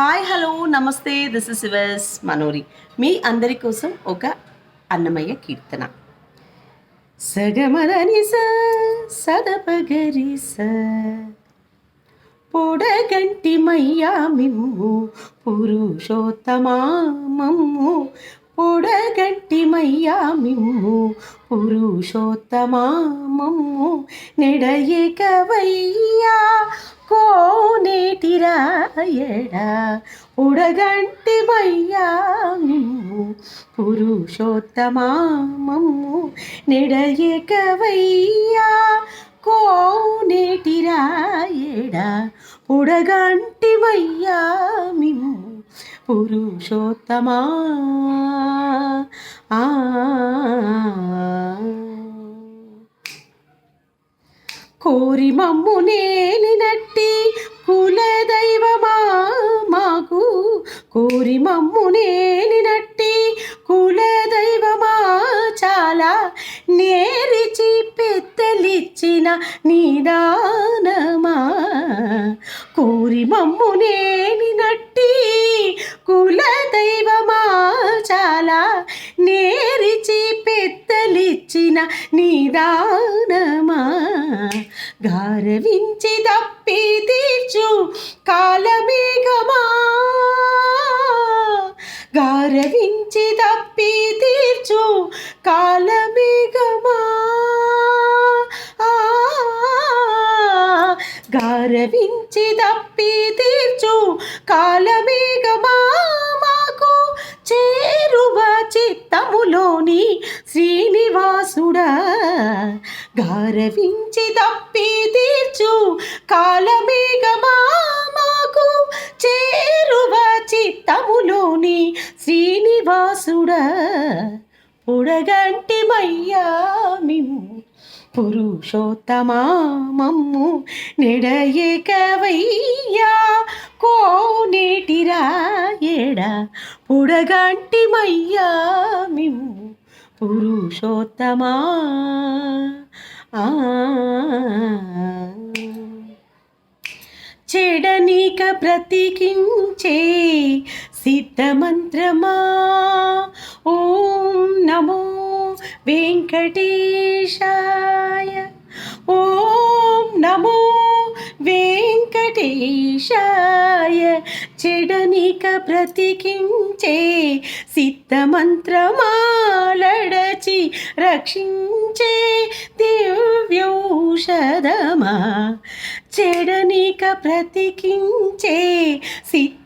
Hi hello నమస్తే this is శివస్ మనోరి. మీ అందరి కోసం ఒక అన్నమయ్య కీర్తన. సగమదని సదపగరి స పొడగంటి మయ్యా మిమ్ము పురుషోత్తమా మమ్ము పొడగంటి మయ్యా మిమ్ము పురుషోత్తమా మమ్ము నెడయకవయ్యా కోనేటిరాయడా ఉడగంటి మయ్యా నిమ్ము పురుషోత్తమా మమ్ము నెడయకవయ్యా కోనేటిరాయడా ఉడగంటి మయ్యా మిమ్ము పురుషోత్తమా? ఆ. కోరి మమ్ము మమ్ము నేలినట్టి కులదైవమా చాలా నేరిచి పెత్తలిచ్చిన నిదానమా. కోరి మమ్ము నేలినట్టి కులదైవమా చాలా నేరిచి పెత్తలిచ్చిన నిదానమా. గారవించి తప్పి తీర్చు కాలమేఘమా. గారవించి తప్పి తీర్చు కాలమేఘమా. ఆ, గారవించి తప్పి తీర్చు కాలమేఘమా. మాకు చేరువ చిత్తములోని శ్రీనివాసుడా. గారవించి తప్పి తీర్చు కాల శ్రీనివాసుడ పొడగంటి మయ్యా మిమ్ము పురుషోత్తమా మమ్ము కోనేటిరా ఎడ పొడగంటి మయ్యా మిమ్ము పురుషోత్తమా? ఆ. చెడనీక బ్రతికించే సిద్ధమంత్రమా? ఓం నమో వెంకటేశాయ. ఓం నమో వెంకటేశాయ. చెడనిక బ్రతికించే సిద్ధమంత్రమాలడచి రక్షించే దివ్యౌషధమా? చెడనిక బ్రతికించే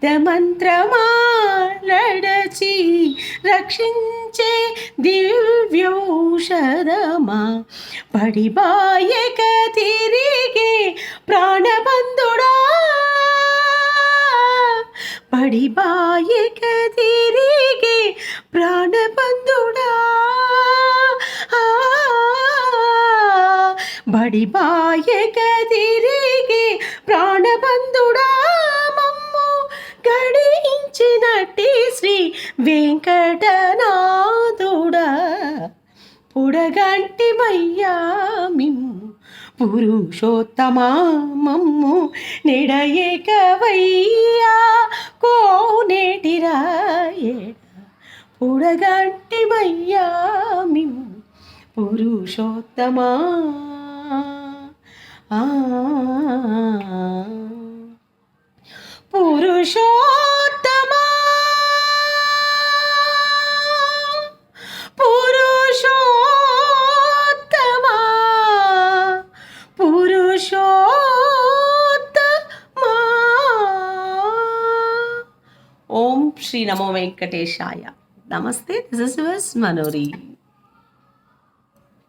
సిద్ధమంత్రమాలడచి రక్షించే దివ్యౌషధమా పడిబాయక తిరిగే ప్రాణబంధుడా పడిబాయక తిరిగే ప్రాణబంధుడా ఆ, బడిబాయక తిరిగే ప్రాణబంధుడా శ్రీ వెంకటనాథుడా. పొడగంటి మయ్యా మిమ్ము పురుషోత్తమా మమ్ము నెడయేకవయ్యా. కోనేటిరాయేడ పుడగంటి మయ్యా పురుషోత్తమా. పురుషో ఓం శ్రీ నమో వెంకటేశాయ. నమస్తే దిస్ ఇస్ యువర్స్ మనోరీ